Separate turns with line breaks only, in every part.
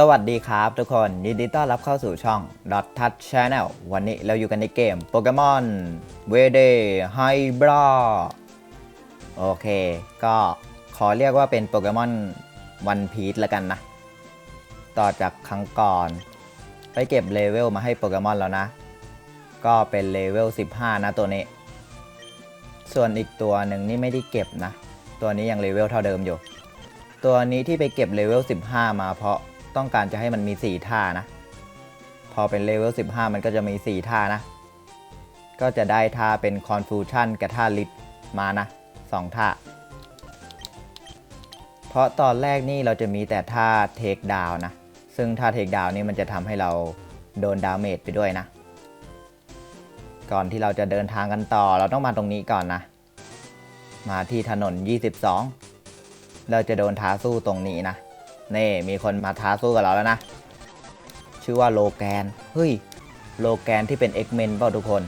สวัสดีครับทุกคนยินดีต้อนรับเข้าสู่ช่อง Dot Touch Channel วันนี้เราอยู่กันในเกมโปเกมอนเวเดไฮบราโอเค ก็ขอเรียกว่าเป็นโปเกมอนวันพี e แล้วกันนะ ต่อจากครั้งก่อน ไปเก็บเลเวลมาให้โปเกมอนแล้วนะ ก็เป็นเลเวล 15 นะตัวนี้ ส่วนอีกตัวหนึ่งนี่ไม่ได้เก็บนะ ตัวนี้ยังเลเวลเท่าเดิมอยู่ ตัวนี้ที่ไปเก็บเลเวล 15 มาเพราะ ต้องการจะให้มันมี 4 ท่านะ พอเป็นเลเวล 15 มันก็จะมี 4 ท่านะ ก็จะได้ท่าเป็น Confusion กับท่าลิฟมานะ 2 ท่า เพราะตอนแรกนี่เราจะมีแต่ท่าเทคดาวนะ ซึ่งท่าเทคดาวนี่มันจะทำให้เราโดนดาเมจไปด้วยนะ ก่อนที่เราจะเดินทางกันต่อเราต้องมาตรงนี้ก่อนนะ มาที่ถนน 22 เราจะโดนท้าสู้ตรงนี้นะ นี่มีคนมาท้าสู้กับเราแล้วนะ ชื่อว่าโลแกน เฮ้ย โลแกนที่เป็น X-Men เปล่าทุกคน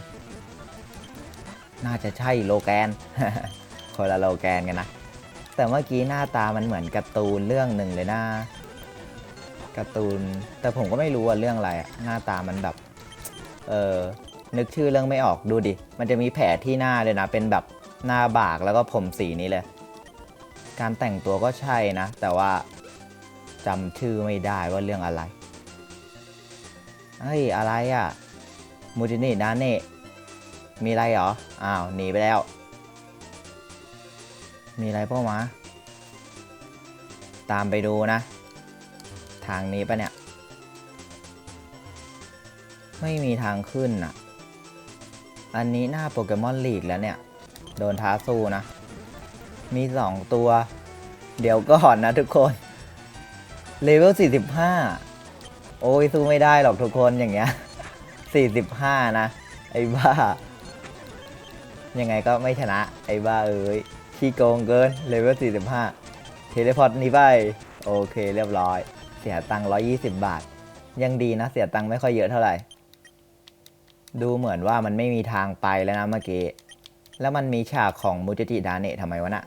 น่าจะใช่โลแกน คนละโลแกนกันนะ แต่เมื่อกี้หน้าตามันเหมือนการ์ตูนเรื่องหนึ่งเลยนะการ์ตูน แต่ผมก็ไม่รู้ว่าเรื่องอะไร หน้าตามันแบบ เออนึกชื่อเรื่องไม่ออกดูดิ มันจะมีแผลที่หน้าเลยนะ เป็นแบบหน้าบากแล้วก็ผมสีนี้เลย การแต่งตัวก็ใช่นะ แต่ว่า จำชื่อไม่ได้ว่าเรื่องอะไรเฮ้ยอะไรอะ่ะมูจินิดาเน่มีอะไรเหรอ อ้าว หนีไปแล้ว มีอะไรเปล่าตามไปดูนะ ทางนี้ปะเนี่ย ไม่มีทางขึ้นอะ อันนี้หน้าโปเกมอนลีกแล้วเนี่ย โดนท้าสู้นะ มีสองตัว เดี๋ยวก่อนนะทุกคน เลเวล 45 โอ้ยสู้ไม่ได้หรอกทุกคนอย่างเงี้ย 45 นะ ไอ้บ้า ยังไงก็ไม่ชนะ ไอ้บ้าเอ้ยขี้โกงเกิน เลเวล 45 เทเลพอร์ตนี้ไป โอเคเรียบร้อย เสียตังค์120 บาท ยังดีนะ เสียตังค์ไม่ค่อยเยอะเท่าไหร่ ดูเหมือนว่ามันไม่มีทางไปแล้วนะเมื่อกี้ แล้วมันมีฉากของมูจิจิดาเนะทำไมวะน่ะ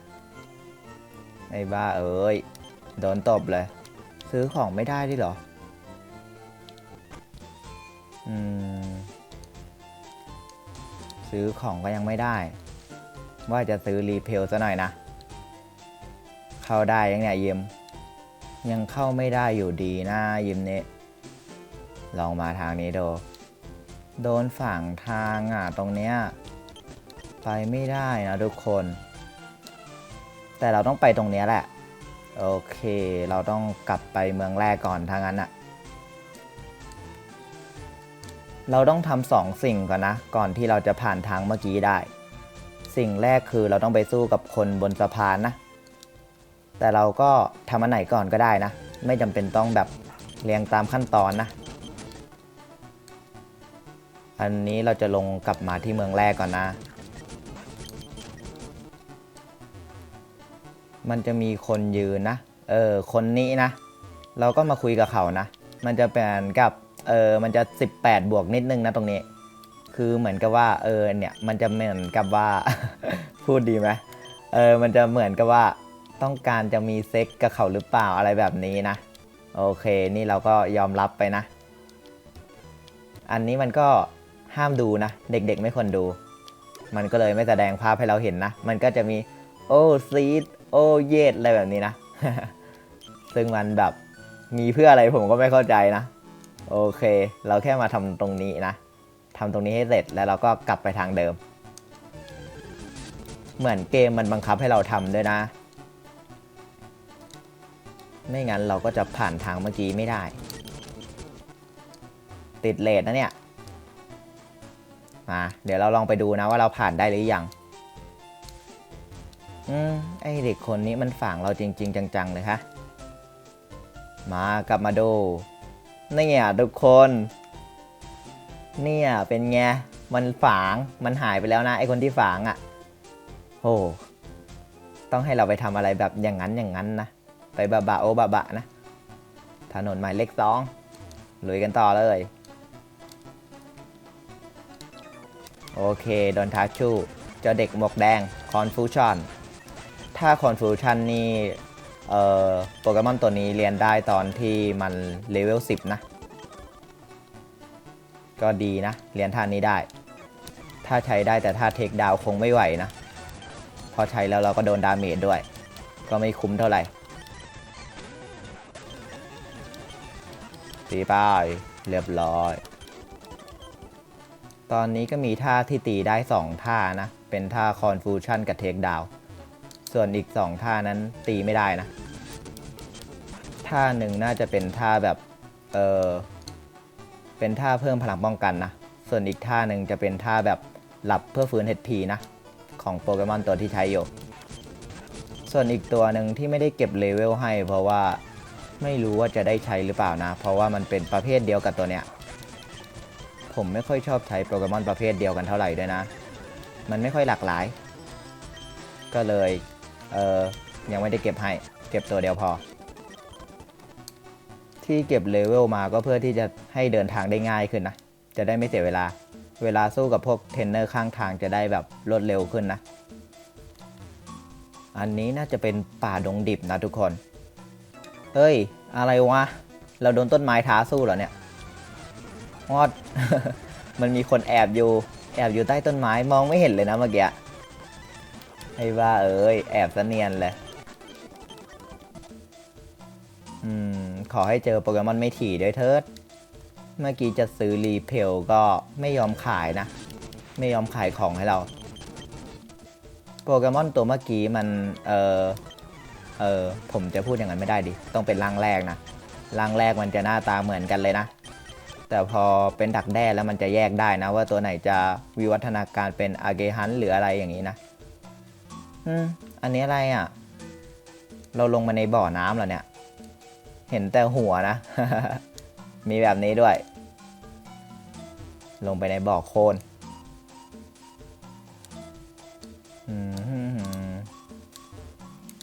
ไอ้บ้าเอ้ย โดนตบเลย ซื้อของไม่ได้ดิเหรอ อืม ซื้อของก็ยังไม่ได้ ว่าจะซื้อรีเพลซะหน่อยนะ เข้าได้ยังเนี่ยยิม ยังเข้าไม่ได้อยู่ดีนะยิมนี้ลองมาทางนี้ดูโดนฝั่งทางอะตรงเนี้ย ไปไม่ได้นะทุกคน แต่เราต้องไปตรงเนี้ยแหละ โอเค เราต้องกลับไปเมืองแรกก่อนทางนั้นอะเราต้องทำสองสิ่งก่อนนะ ก่อนที่เราจะผ่านทางเมื่อกี้ได้ สิ่งแรกคือเราต้องไปสู้กับคนบนสะพานนะ แต่เราก็ทำอันไหนก่อนก็ได้นะ ไม่จำเป็นต้องแบบเรียงตามขั้นตอนนะ อันนี้เราจะลงกลับมาที่เมืองแรกก่อนนะ มันจะมีคนยืนนะ เออ คนนี้นะ เราก็มาคุยกับเขานะ มันจะเป็นกับ เออ มันจะ 18 บวกนิดนึงนะตรงนี้ คือเหมือนกับว่า เออ เนี่ย มันจะเหมือนกับว่า พูดดีไหมเออ มันจะเหมือนกับว่าต้องการจะมีเซ็กกับเขาหรือเปล่าอะไรแบบนี้นะ โอเค นี่เราก็ยอมรับไปนะ อันนี้มันก็ห้ามดูนะ เด็กๆไม่ควรดู มันก็เลยไม่แสดงภาพให้เราเห็นนะ มันก็จะมีโอ้ซีด โอเยดอะไรแบบนี้นะ ซึ่งมันแบบมีเพื่ออะไรผมก็ไม่เข้าใจนะ โอเค เราแค่มาทำตรงนี้นะทำตรงนี้ให้เสร็จแล้วเราก็กลับไปทางเดิม เหมือนเกมมันบังคับให้เราทำด้วยนะ ไม่งั้นเราก็จะผ่านทางเมื่อกี้ไม่ได้ ติดเลทนะเนี่ยมาเดี๋ยวเราลองไปดูนะว่าเราผ่านได้หรือยัง อืมไอเด็กคนนี้มันฝังเราจริง ๆ จังๆเลยฮะมากลับมาดูเนี่ยทุกคน เนี่ยเป็นไงมันฝังมันหายไปแล้วนะไอคนที่ฝังอะ่ะโอ้ต้องให้เราไปทำอะไรแบบอย่างนั้นอย่างนั้นนะไปบะบะโอบะบะนะถนนหมายเลขสองลุยกันต่อเลย โอเคโดนทัชชู เจ้าเด็กหมวกแดง คอนฟูชัน ถ้าคอนฟูชันนี่เอ่อโปเกมอนตัวนี้เรียนได้ตอนที่มันเลเวล 10 นะ ก็ดีนะ เรียนท่านี้ได้ ถ้าใช้ได้แต่ถ้าเทคดาวคงไม่ไหวนะ พอใช้แล้วเราก็โดนดาเมจด้วย ก็ไม่คุ้มเท่าไหร่ตีไป้ายเรียบร้อย ตอนนี้ก็มีท่าที่ตีได้ 2 ท่านะ เป็นท่าคอนฟูชันกับเทคดาว ส่วนอีก 2 ท่านั้นตีไม่ได้นะ ท่าหนึ่งน่าจะเป็นท่าแบบ เออเป็นท่าเพิ่มพลังป้องกันนะ ส่วนอีกท่าหนึ่งจะเป็นท่าแบบหลับเพื่อฟื้น HP นะ ของโปเกมอนตัวที่ใช้อยู่ ส่วนอีกตัวหนึ่งที่ไม่ได้เก็บเลเวลให้ เพราะว่าไม่รู้ว่าจะได้ใช้หรือเปล่านะ เพราะว่ามันเป็นประเภทเดียวกับตัวเนี้ย ผมไม่ค่อยชอบใช้โปเกมอนประเภทเดียวกันเท่าไหร่ด้วยนะ มันไม่ค่อยหลากหลาย ก็เลย เออยังไม่ได้เก็บให้ เก็บตัวเดียวพอ ที่เก็บเลเวลมาก็เพื่อที่จะให้เดินทางได้ง่ายขึ้นนะ จะได้ไม่เสียเวลา เวลาสู้กับพวกเทรนเนอร์ข้างทางจะได้แบบรวดเร็วขึ้นนะ อันนี้น่าจะเป็นป่าดงดิบนะทุกคน เฮ้ย อะไรวะ เราโดนต้นไม้ท้าสู้เหรอเนี่ยงอด มันมีคนแอบอยู่ แอบอยู่ใต้ต้นไม้มองไม่เห็นเลยนะเมื่อกี้ อ้ว่าเอ้ยแอบเสเนียนเลยอืม ขอให้เจอโปเกมอนไม่ถี่ด้วยเถิด เมื่อกี้จะซื้อรีเพลก็ไม่ยอมขายนะ ไม่ยอมขายของให้เรา โปเกมอนตัวเมื่อกี้มัน เออเออผมจะพูดอย่างนั้นไม่ได้ดิ ต้องเป็นร่างแรกนะ ร่างแรกมันจะหน้าตาเหมือนกันเลยนะ แต่พอเป็นดักแด้แล้วมันจะแยกได้นะ ว่าตัวไหนจะวิวัฒนาการเป็นอาเกฮันหรืออะไรอย่างนี้นะ อืมอันนี้อะไรอะ เราลงมาในบ่อน้ำเหรอเนี่ย เห็นแต่หัวนะ มีแบบนี้ด้วย ลงไปในบ่อโคลน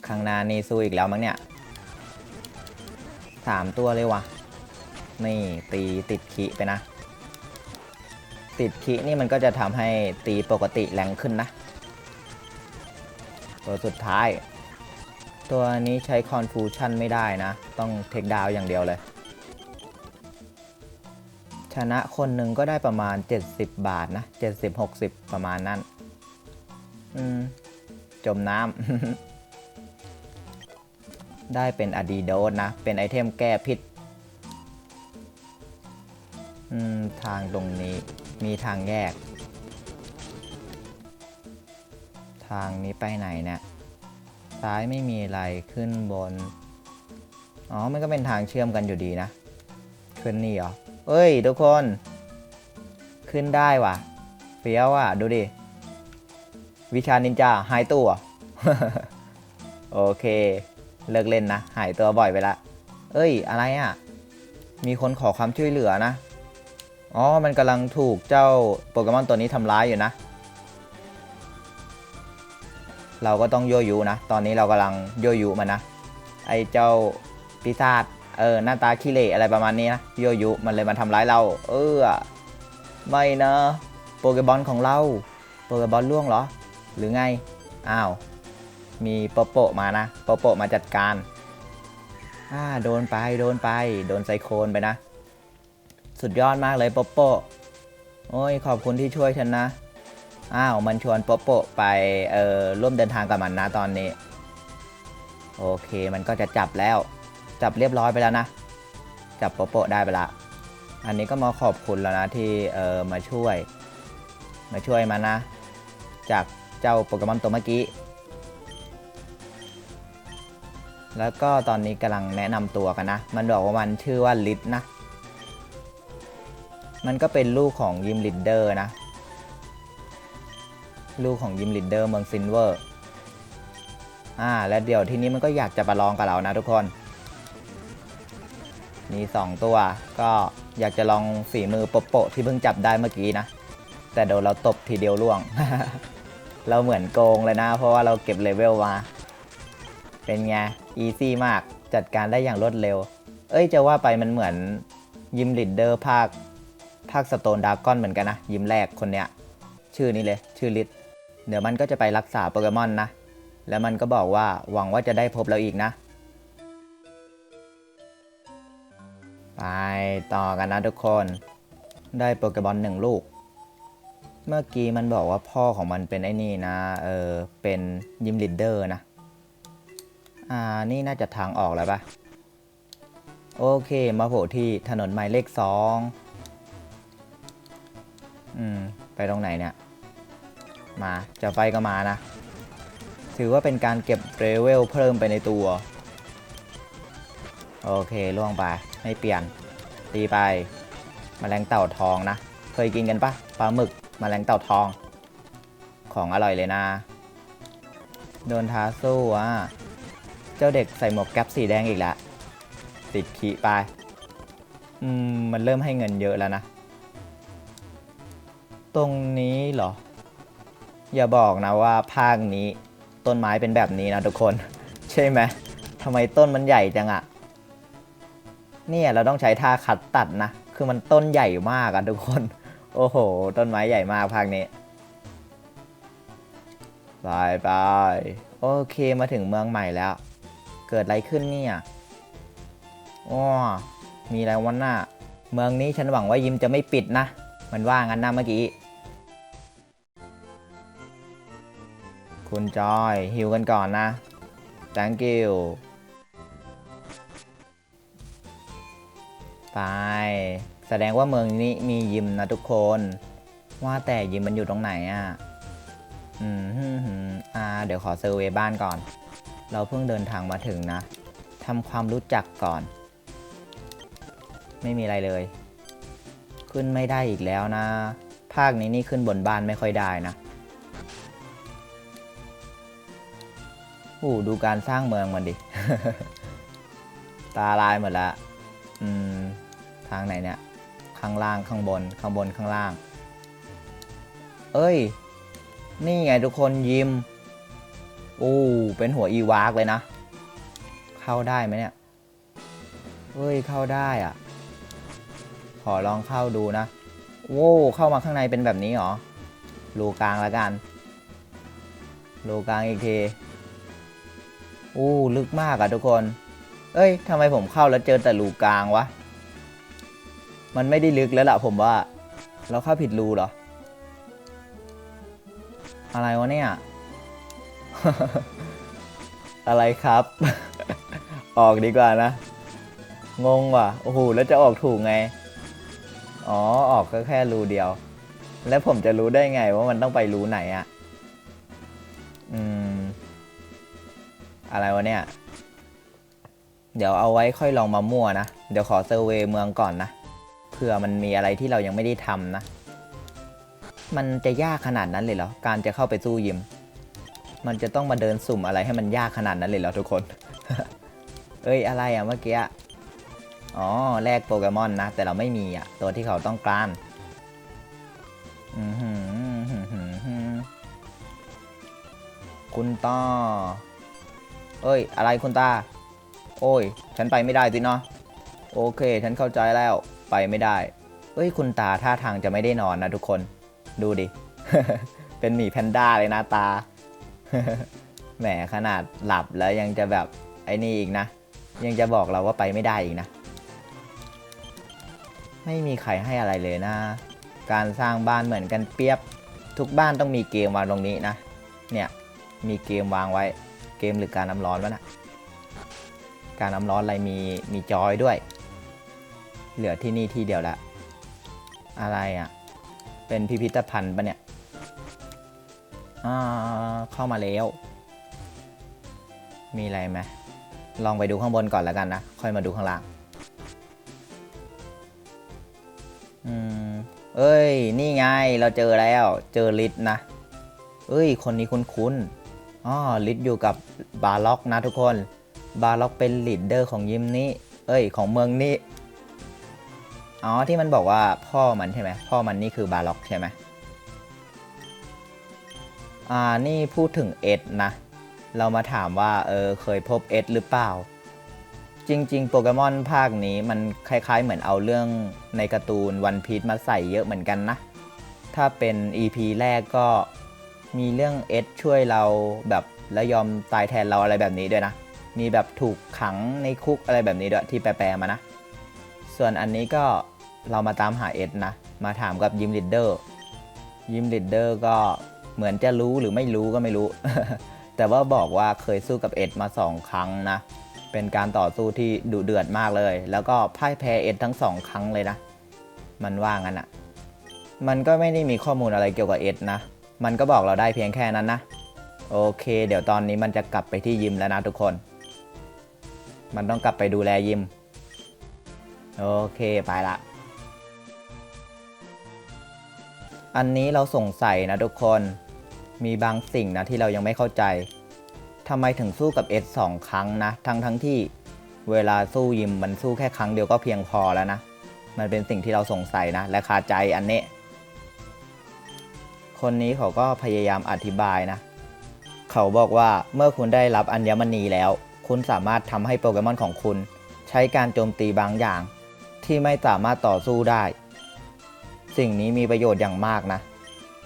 ข้างหน้านี่สู้อีกแล้วมั้งเนี่ยสามตัวเลยวะนี่ตีติดขีไปนะ ติดขีนี่มันก็จะทำให้ตีปกติแรงขึ้นนะ ตัวสุดท้าย ตัวนี้ใช้คอนฟูชันไม่ได้นะ ต้องเทคดาวอย่างเดียวเลย ชนะคนหนึ่งก็ได้ประมาณ 70 บาทนะ 70-60 ประมาณนั้น อืม จมน้ำ ได้เป็นอดีโดสนะ เป็นไอเทมแก้พิษอืมทางตรงนี้มีทางแยก ทางนี้ไปไหนเนี่ยซ้ายไม่มีอะไรขึ้นบน อ๋อ มันก็เป็นทางเชื่อมกันอยู่ดีนะ ขึ้นนี่เหรอ เอ้ย ทุกคน ขึ้นได้ว่ะ เฟี้ยวอะ ดูดิ วิชานินจาหายตัว โอเค เลิกเล่นนะ หายตัวบ่อยไปละ เอ้ย อะไรอะ มีคนขอความช่วยเหลือนะ อ๋อ มันกำลังถูกเจ้าโปเกมอนตัวนี้ทำร้ายอยู่นะ เราก็ต้องยั่วยุนะ ตอนนี้เรากำลังยั่วยุมันนะ ไอ้เจ้าปีศาจเออหน้าตาขี้เหร่อะไรประมาณนี้นะยั่วยุมันเลยมาทำร้ายเรา เออไม่นะโปเกบอลของเราโปเกบอลล่วงเหรอ หรือไงอ้าวมีโปโปมานะโปโปมาจัดการอ่าโดนไปโดนไปโดนไซโคลนไปนะ สุดยอดมากเลยโปโปโอ้ยขอบคุณที่ช่วยฉันนะ อ้าวมันชวนโปโปะไปเอ่อร่วมเดินทางกับมันนะตอนนี้ โอเคมันก็จะจับแล้ว จับเรียบร้อยไปแล้วนะ จับโปโปะได้ไปละ อันนี้ก็มาขอบคุณแล้วนะที่เอ่อมาช่วย มาช่วยมันนะ จากเจ้าโปเกมอนตัวเมื่อกี้ แล้วก็ตอนนี้กำลังแนะนำตัวกันนะ มันบอกว่ามันชื่อว่าลิทนะ มันก็เป็นลูกของยิมลิดเดอร์นะ ลูกของยิมลิดเดอร์เมืองซินเวอร์อ่าและเดี๋ยวทีนี้มันก็อยากจะประลองกับเรานะทุกคน มี 2 ตัวก็อยากจะลองฝีมือโปโปะที่เพิ่งจับได้เมื่อกี้นะ แต่โดนเราตบทีเดียวล่วง เราเหมือนโกงเลยนะ เพราะว่าเราเก็บเลเวลมา เป็นไง อีซี่มากจัดการได้อย่างรวดเร็ว เอ้ยจะว่าไปมันเหมือนยิมลิดเดอร์ภาคภาคสโตนดากอนเหมือนกันนะ ยิมแรกคนเนี้ย ชื่อนี้เลย ชื่อลิด เดี๋ยวมันก็จะไปรักษาโปเกมอนนะ แล้วมันก็บอกว่าหวังว่าจะได้พบเราอีกนะ ไปต่อกันนะทุกคน ได้โปเกมอนหนึ่งลูก เมื่อกี้มันบอกว่าพ่อของมันเป็นไอ้นี่นะ เออ เป็นยิมลิดเดอร์นะ อ่า นี่น่าจะทางออกแล้วปะโอเค มาโผล่ที่ถนนหมายเลขสอง อืม ไปตรงไหนเนี่ย มาจะไฟก็มานะ ถือว่าเป็นการเก็บเรเวลเพิ่มไปในตัว โอเคล่วงไปไม่เปลี่ยน ตีไปมแมลงเต่าทองนะ เคยกินกันปะปลาหมึกมแมลงเต่าทอง ของอร่อยเลยนะ โดนท้าสู้อะ เจ้าเด็กใส่หมวกแก๊ปสีแดงอีกแล้วติดขีไป อืม มันเริ่มให้เงินเยอะแล้วนะ ตรงนี้เหรอ อย่าบอกนะว่าภาคนี้ต้นไม้เป็นแบบนี้นะทุกคน ใช่ไหมทำไมต้นมันใหญ่จังอะเนี่ยเราต้องใช้ท่าคัดตัดนะ คือมันต้นใหญ่มากอะทุกคน โอ้โห ต้นไม้ใหญ่มากภาคนี้ไปไปโอเคมาถึงเมืองใหม่แล้ว เกิดอะไรขึ้นเนี่ยอ้อมีอะไรวันหน้า เมืองนี้ฉันหวังว่ายิมจะไม่ปิดนะ มันว่างั้นนะเมื่อกี้ คุณจอยฮิวกันก่อนนะ thank you ไปแสดงว่าเมืองนี้มียิมนะทุกคน ว่าแต่ยิมมันอยู่ตรงไหนอะ อืมฮึมฮึมอ่า เดี๋ยวขอเซอร์เวยบ้านก่อน เราเพิ่งเดินทางมาถึงนะทำความรู้จักก่อน ไม่มีอะไรเลย ขึ้นไม่ได้อีกแล้วนะ ภาคนี้นี่ขึ้นบนบ้านไม่ค่อยได้นะ โอ้ดูการสร้างเมืองมันดิ ตาลายหมดละอืม ทางไหนเนี่ย ข้างล่างข้างบน ข้างบนข้างล่าง เอ้ย นี่ไงทุกคนยิมโอ้เป็นหัวอีวากเลยนะ เข้าได้ไหมเนี่ยเฮ้ยเข้าได้อะขอลองเข้าดูนะโว้เข้ามาข้างในเป็นแบบนี้เหรอรูกลางแล้วกันรูกลางอีกที อู้ลึกมากอะทุกคน เอ้ยทำไมผมเข้าแล้วเจอแต่รูกลางวะ มันไม่ได้ลึกแล้วล่ะผมว่า เราเข้าผิดรูเหรอ อะไรวะเนี่ย อะไรครับ ออกดีกว่านะ งงว่ะ โอ้โห แล้วจะออกถูกไง อ๋อ ออกก็แค่รูเดียว แล้วผมจะรู้ได้ไงว่ามันต้องไปรูไหนอะอืม อะไรวะเนี่ย เดี๋ยวเอาไว้ค่อยลองมามั่วนะ เดี๋ยวขอเซอร์เวย์เมืองก่อนนะ เผื่อมันมีอะไรที่เรายังไม่ได้ทำนะ มันจะยากขนาดนั้นเลยเหรอ การจะเข้าไปสู้ยิม มันจะต้องมาเดินสุ่มอะไรให้มันยากขนาดนั้นเลยเหรอทุกคน เอ้ยอะไรอะเมื่อกี้ อ๋อแลกโปเกมอนนะ แต่เราไม่มีอะตัวที่เขาต้องการอือหือคุณต้อ เอ้ย อะไรคุณตา โอ้ย ฉันไปไม่ได้สิเนาะ โอเค ฉันเข้าใจแล้ว ไปไม่ได้ เอ้ย คุณตาท่าทางจะไม่ได้นอนนะทุกคน ดูดิ เป็นหมีแพนด้าเลยนะตา แหมขนาดหลับแล้วยังจะแบบไอ้นี่อีกนะ ยังจะบอกเราว่าไปไม่ได้อีกนะ ไม่มีใครให้อะไรเลยนะ การสร้างบ้านเหมือนกันเปียบ ทุกบ้านต้องมีเกมวางตรงนี้นะ เนี่ย มีเกมวางไว้ เกมหรือการน้ำร้อนวะนะการน้ำร้อนอะไรมีมีจอยด้วย เหลือที่นี่ที่เดียวละ อะไรอะ่ะ เป็นพิพิธภัณฑ์ปะเนี่ยอ่าเข้ามาแล้ว มีอะไรไหมลองไปดูข้างบนก่อนแล้วกันนะ ค่อยมาดูข้างล่าง อืม เอ้ย นี่ไง เราเจอแล้ว เจอลิทนะ เอ้ย คนนี้คุ้นๆ อ๋อลิทอยู่กับบาล็อกนะทุกคน บาล็อกเป็นลีดเดอร์ของยิมนี้ เอ้ย ของเมืองนี้ อ๋อ ที่มันบอกว่าพ่อมันใช่ไหม พ่อมันนี่คือบาล็อกใช่ไหมอ่า นี่พูดถึงเอ็ดนะ เรามาถามว่า เออ เคยพบเอ็ดหรือเปล่า จริง ๆ โปเกมอนภาคนี้มันคล้ายๆ เหมือนเอาเรื่องในการ์ตูนวันพี e มาใส่เยอะเหมือนกันนะ ถ้าเป็น EP แรกก็ มีเรื่องเอ็ดช่วยเราแบบแล้วยอมตายแทนเราอะไรแบบนี้ด้วยนะ มีแบบถูกขังในคุกอะไรแบบนี้ด้วยที่แปลมานะ ส่วนอันนี้ก็เรามาตามหาเอ็ดนะ มาถามกับยิมลิดเดอร์ยิมลิดเดอร์ก็เหมือนจะรู้หรือไม่รู้ก็ไม่รู้ แต่ว่าบอกว่าเคยสู้กับเอ็ดมาสองครั้งนะ เป็นการต่อสู้ที่ดุเดือดมากเลย แล้วก็พ่ายแพ้เอ็ดทั้งสองครั้งเลยนะ มันว่างั้นอะมันก็ไม่ได้มีข้อมูลอะไรเกี่ยวกับเอ็ดนะ มันก็บอกเราได้เพียงแค่นั้นนะ โอเค เดี๋ยวตอนนี้มันจะกลับไปที่ยิมแล้วนะทุกคน มันต้องกลับไปดูแลยิม โอเคไปละ อันนี้เราสงสัยนะทุกคน มีบางสิ่งนะที่เรายังไม่เข้าใจทำไมถึงสู้กับเอสสองครั้งนะ ทั้งทั้งที่เวลาสู้ยิมมันสู้แค่ครั้งเดียวก็เพียงพอแล้วนะ มันเป็นสิ่งที่เราสงสัยนะ และคาใจอันนี้ คนนี้เขาก็พยายามอธิบายนะ เขาบอกว่าเมื่อคุณได้รับอัญมณีแล้ว คุณสามารถทำให้โปเกมอนของคุณ ใช้การโจมตีบางอย่าง ที่ไม่สามารถต่อสู้ได้ สิ่งนี้มีประโยชน์อย่างมากนะ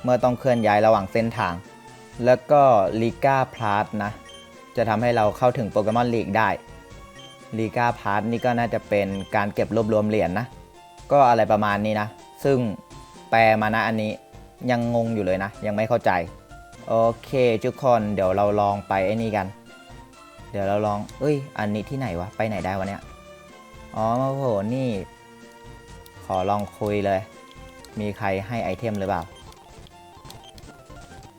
เมื่อต้องเคลื่อนย้ายระหว่างเส้นทาง แล้วก็ลีกาพลาสนะ จะทำให้เราเข้าถึงโปเกมอนลีกได้ลีกาพลาสนี่ก็น่าจะเป็นการเก็บรวบรวมเหรียญนนะ ก็อะไรประมาณนี้นะ ซึ่งแปลมานะอันนี้ ยังงงอยู่เลยนะ ยังไม่เข้าใจ โอเคทุกคนเดี๋ยวเราลองไปไอ้นี่กัน เดี๋ยวเราลอง เอ้ย อันนี้ที่ไหนวะ ไปไหนได้วะเนี่ย อ๋อมาโหนี่ ขอลองคุยเลย มีใครให้ไอเทมหรือเปล่า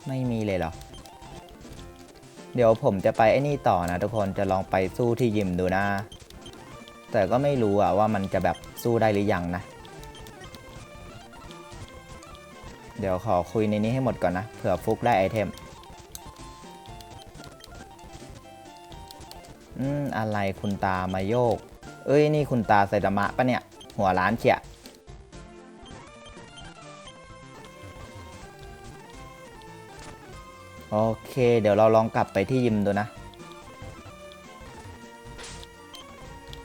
ไม่มีเลยเหรอ เดี๋ยวผมจะไปไอ้นี่ต่อนะทุกคน จะลองไปสู้ที่ยิมดูนะ แต่ก็ไม่รู้อะว่ามันจะแบบสู้ได้หรือยังนะ เดี๋ยวขอคุยในนี้ให้หมดก่อนนะ เผื่อฟุกได้ไอเทม อืม อะไรคุณตามาโยก เอ้ย นี่คุณตาไซตามะปะเนี่ย หัวร้านเชียโอเค เดี๋ยวเราลองกลับไปที่ยิมดูนะ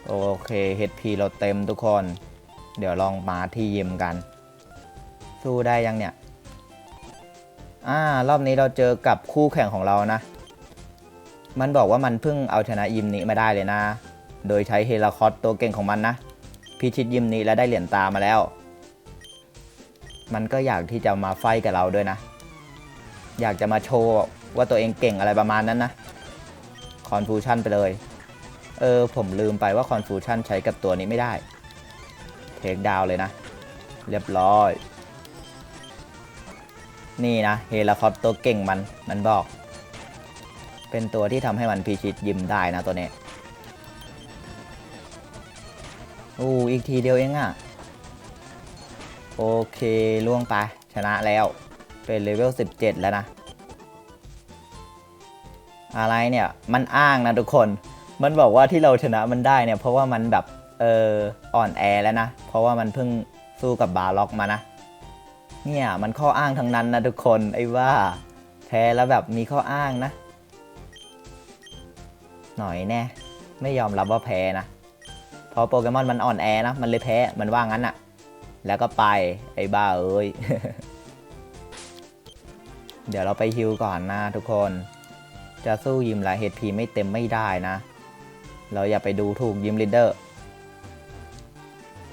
โอเค HP เราเต็มทุกคน เดี๋ยวลองมาที่ยิมกัน สู้ได้ยังเนี่ย อ่ารอบนี้เราเจอกับคู่แข่งของเรานะ มันบอกว่ามันเพิ่งเอาชนะยิมนี้มาได้เลยนะ โดยใช้เฮลาคอตตัวเก่งของมันนะ พิชิตยิมนี้และได้เหรียญตามาแล้ว มันก็อยากที่จะมาไฟกับเราด้วยนะ อยากจะมาโชว์ว่าตัวเองเก่งอะไรประมาณนั้นนะคอนฟูชันไปเลย เออ ผมลืมไปว่าคอนฟูชันใช้กับตัวนี้ไม่ได้ เทคดาวเลยนะ เรียบร้อย นี่นะเฮลาคอปตัวเก่งมันมันบอก เป็นตัวที่ทำให้มันพิชิตยิมได้นะตัวนี้อู้อีกทีเดียวเองอะ่ะ โอเคล่วงไป ชนะแล้ว เป็นเลเวล 17 แล้วนะ อะไรเนี่ย มันอ้างนะทุกคน มันบอกว่าที่เราชนะมันได้เนี่ย เพราะว่ามันแบบ เอออ่อนแอแล้วนะ เพราะว่ามันเพิ่งสู้กับบาล็อกมานะ เนี่ยมันข้ออ้างทั้งนั้นนะทุกคนไอ้ว่าแพ้แล้วแบบมีข้ออ้างนะ หน่อยแน่ไม่ยอมรับว่าแพ้นะพราะโปเกมอนมันอ่อนแอนะมันเลยแพ้มันว่างั้นอะแล้วก็ไปไอ้บ้าเอ้ยเดี๋ยวเราไปฮิวก่อนนะทุกคน จะสู้ยิมหลายเฮดพีไม่เต็มไม่ได้นะ เราอย่าไปดูถูกยิมลิดเดอร์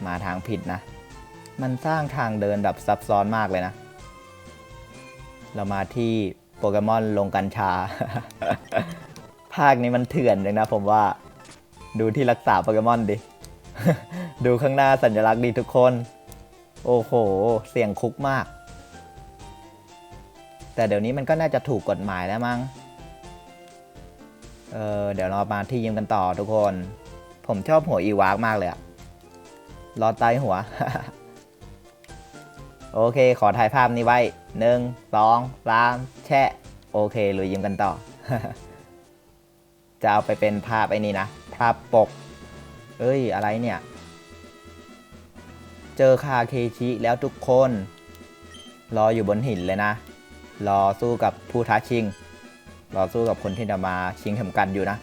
มาทางผิดนะ มันสร้างทางเดินแบบซับซ้อนมากเลยนะ เรามาที่โปเกมอนลงกัญชา ภาคนี้มันเถื่อนเลยนะผมว่า ดูที่รักษาโปเกมอนดิ ดูข้างหน้าสัญลักษณ์ดีทุกคน โอ้โห เสียงคุกมาก แต่เดี๋ยวนี้มันก็น่าจะถูกกฎหมายแล้วมั้ง เออเดี๋ยวเรามาที่ยิมกันต่อทุกคน ผมชอบหัวอีวากมากเลยอะรอดใต้หัว โอเค ขอถ่ายภาพนี้ไว้หนึ่งสองสามแชะ โอเคลุยยิมกันต่อ จะเอาไปเป็นภาพไอ้นี่นะ ภาพปก เอ้ย อะไรเนี่ย เจอคาเคชิแล้วทุกคน รออยู่บนหินเลยนะ รอสู้กับผู้ท้าชิง รอสู้กับคนที่จะมาชิงเข็มกัดอยู่นะ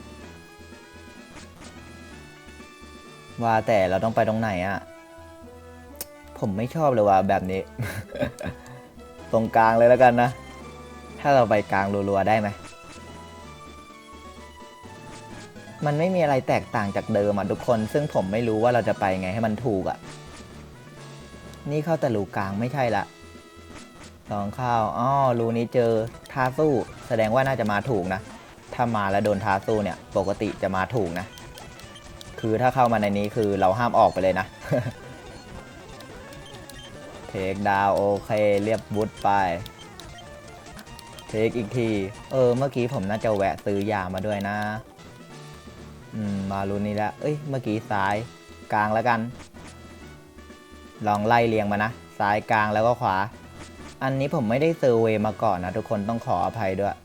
ว่าแต่เราต้องไปตรงไหนอะ ผมไม่ชอบเลยว่าแบบนี้ ตรงกลางเลยแล้วกันนะ ถ้าเราไปกลางรัวๆได้ไหมมันไม่มีอะไรแตกต่างจากเดิมอะทุกคน ซึ่งผมไม่รู้ว่าเราจะไปไงให้มันถูกอะ นี่เข้าแต่รูกลางไม่ใช่ละลองเข้าอ๋อรูนี้เจอท่าสู้ แสดงว่าน่าจะมาถูกนะ ถ้ามาแล้วโดนท้าสู้เนี่ย ปกติจะมาถูกนะ คือถ้าเข้ามาในนี้คือเราห้ามออกไปเลยนะ ทคดาวโอเค เรียบบุตไป เทคอีกที เออ เมื่อกี้ผมน่าจะแวะซื้อยามาด้วยนะ อืม มารุนนี้แล้ว เอ้ย เมื่อกี้ซ้ายกลางแล้วกัน ลองไล่เรียงมานะ ซ้ายกลางแล้วก็ขวา อันนี้ผมไม่ได้เซอร์เวมาก่อนนะ ทุกคนต้องขออภัยด้วย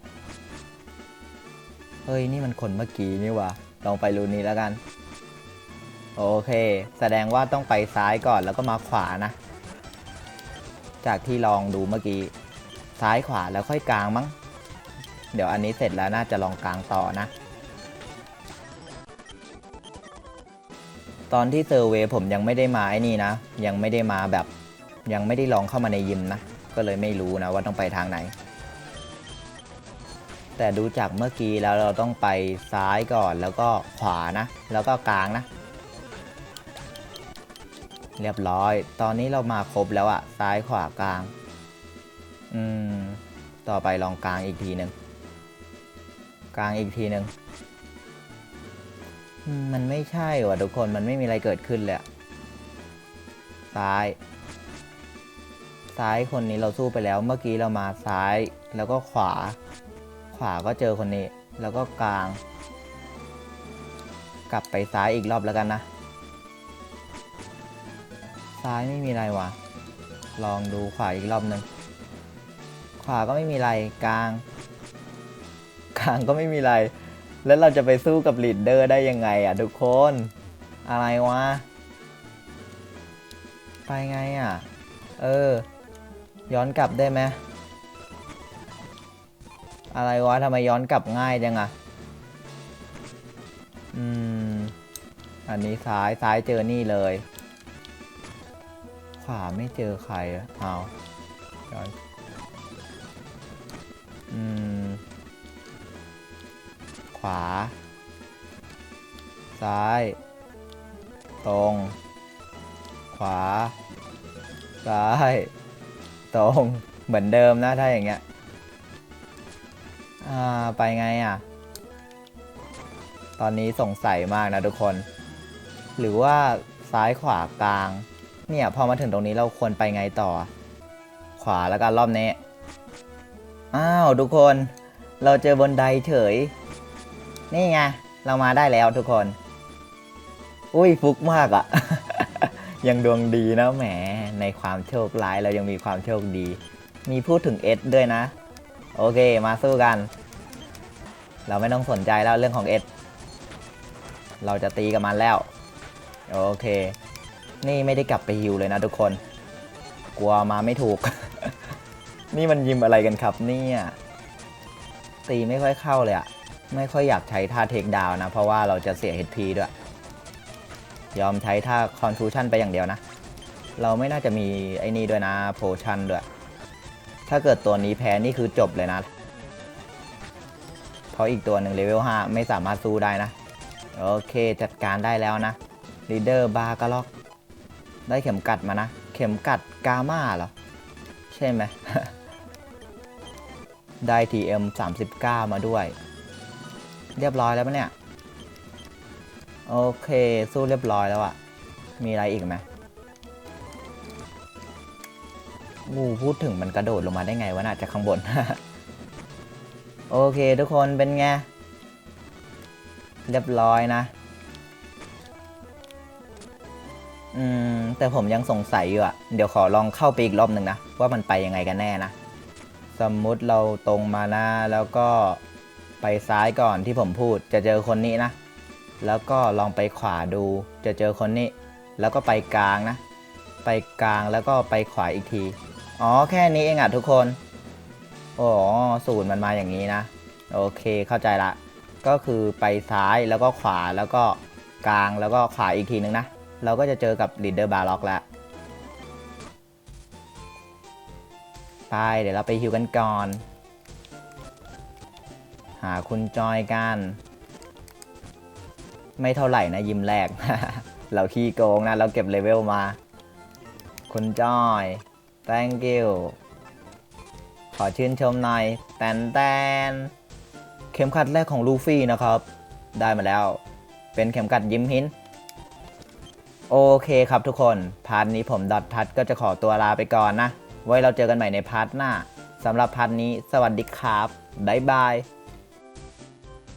เฮ้ย นี่มันคนเมื่อกี้นี่วะลองไปรูนี้แล้วกัน โอเค แสดงว่าต้องไปซ้ายก่อนแล้วก็มาขวานะ จากที่ลองดูเมื่อกี้ซ้ายขวาแล้วค่อยกลางมั้ง เดี๋ยวอันนี้เสร็จแล้วน่าจะลองกลางต่อนะ ตอนที่เซอร์เวย์ผมยังไม่ได้มาไอ้นี่นะ ยังไม่ได้มาแบบยังไม่ได้ลองเข้ามาในยิมนะ ก็เลยไม่รู้นะว่าต้องไปทางไหน แต่ดูจากเมื่อกี้แล้วเราต้องไปซ้ายก่อนแล้วก็ขวานะ แล้วก็กลางนะ เรียบร้อย ตอนนี้เรามาครบแล้วอะซ้ายขวากลาง อืม ต่อไปลองกลางอีกทีหนึ่งกลางอีกทีหนึ่งมันไม่ใช่ว่ะทุกคน มันไม่มีอะไรเกิดขึ้นเลยซ้าย ซ้ายคนนี้เราสู้ไปแล้ว เมื่อกี้เรามาซ้าย แล้วก็ขวา ขวาก็เจอคนนี้ แล้วก็กลาง กลับไปซ้ายอีกรอบแล้วกันนะ ซ้ายไม่มีอะไรวะ ลองดูขวาอีกรอบหนึ่งขวาก็ไม่มีอะไรกลาง กลางก็ไม่มีอะไร แล้วเราจะไปสู้กับลีดเดอร์ได้ยังไงอะทุกคน อะไรวะ ไปไงอะ เออ ย้อนกลับได้ไหมอะไรวะทำไมย้อนกลับง่ายจังอะอืม อันนี้ซ้ายซ้ายเจอนี่เลยาไม่เจอใครอะเอาย้อนอืม ขวา ซ้าย ตรง ขวา ซ้าย ตรง เหมือนเดิมนะถ้าอย่างเงี้ย อ่า ไปไงอะ ตอนนี้สงสัยมากนะทุกคน หรือว่าซ้ายขวากลาง เนี่ยพอมาถึงตรงนี้เราควรไปไงต่อ ขวาแล้วกันรอบนี้ อ้าวทุกคนเราเจอบนไดเฉย นี่ไงเรามาได้แล้วทุกคน อุ้ยฟุกมากอะยังดวงดีนะแหม ในความโชคร้ายเรายังมีความโชคดี มีพูดถึงเอสด้วยนะ โอเคมาสู้กัน เราไม่ต้องสนใจแล้วเรื่องของเอสเราจะตีกับมันแล้ว โอเค นี่ไม่ได้กลับไปฮิวเลยนะทุกคน กลัวมาไม่ถูก นี่มันยิมอะไรกันครับเนี่ยตีไม่ค่อยเข้าเลยอะไม่ค่อยอยากใช้ท่าเทคดาวนะ เพราะว่าเราจะเสีย HP ด้วย ยอมใช้ท่าคอนฟูชันไปอย่างเดียวนะ เราไม่น่าจะมีไอ้นี่ด้วยนะโพชันด้วย ถ้าเกิดตัวนี้แพ้นี่คือจบเลยนะ เพราะอีกตัวหนึ่งเลเวล5ไม่สามารถสู้ได้นะ โอเคจัดการได้แล้วนะลีดเดอร์บาร์กล็อก ได้เข็มกัดมานะ เข็มกัดกาม่าเหรอ ใช่ไหม ได้ TM 39 มาด้วย เรียบร้อยแล้วปะเนี่ย โอเค สู้เรียบร้อยแล้วอะมีอะไรอีกไหมงูพูดถึงมันกระโดดลงมาได้ไงวะน่ะจากข้างบน โอเคทุกคนเป็นไง เรียบร้อยนะ อืม แต่ผมยังสงสัยอยู่อะเดี๋ยวขอลองเข้าไปอีกรอบหนึ่งนะ ว่ามันไปยังไงกันแน่นะ สมมุติเราตรงมานะแล้วก็ไปซ้ายก่อนที่ผมพูดจะเจอคนนี้นะ แล้วก็ลองไปขวาดู จะเจอคนนี้ แล้วก็ไปกลางนะ ไปกลางแล้วก็ไปขวาอีกที อ๋อแค่นี้เองอะทุกคนอ๋อสูตรมันมาอย่างนี้นะ โอเคเข้าใจละ ก็คือไปซ้ายแล้วก็ขวาแล้วก็กลางแล้วก็ขวาอีกทีนึงนะ เราก็จะเจอกับ leader bar lock แล้วไปเดี๋ยวเราไปฮิวกันก่อน หาคุณจอยกัน ไม่เท่าไหร่นะยิมแรก เราขี้โกงนะ เราเก็บเลเวลมา คุณจอย thank you ขอชื่นชมหน่อย แตนแตน เข็มขัดแรกของลูฟี่นะครับ ได้มาแล้ว เป็นเข็มขัดยิ้มหิน โอเคครับทุกคน พาร์ทนี้ผมดอททัดก็จะขอตัวลาไปก่อนนะ ไว้เราเจอกันใหม่ในพาร์ทหน้าสำหรับพาร์ทนี้ สวัสดีครับ บ๊ายบาย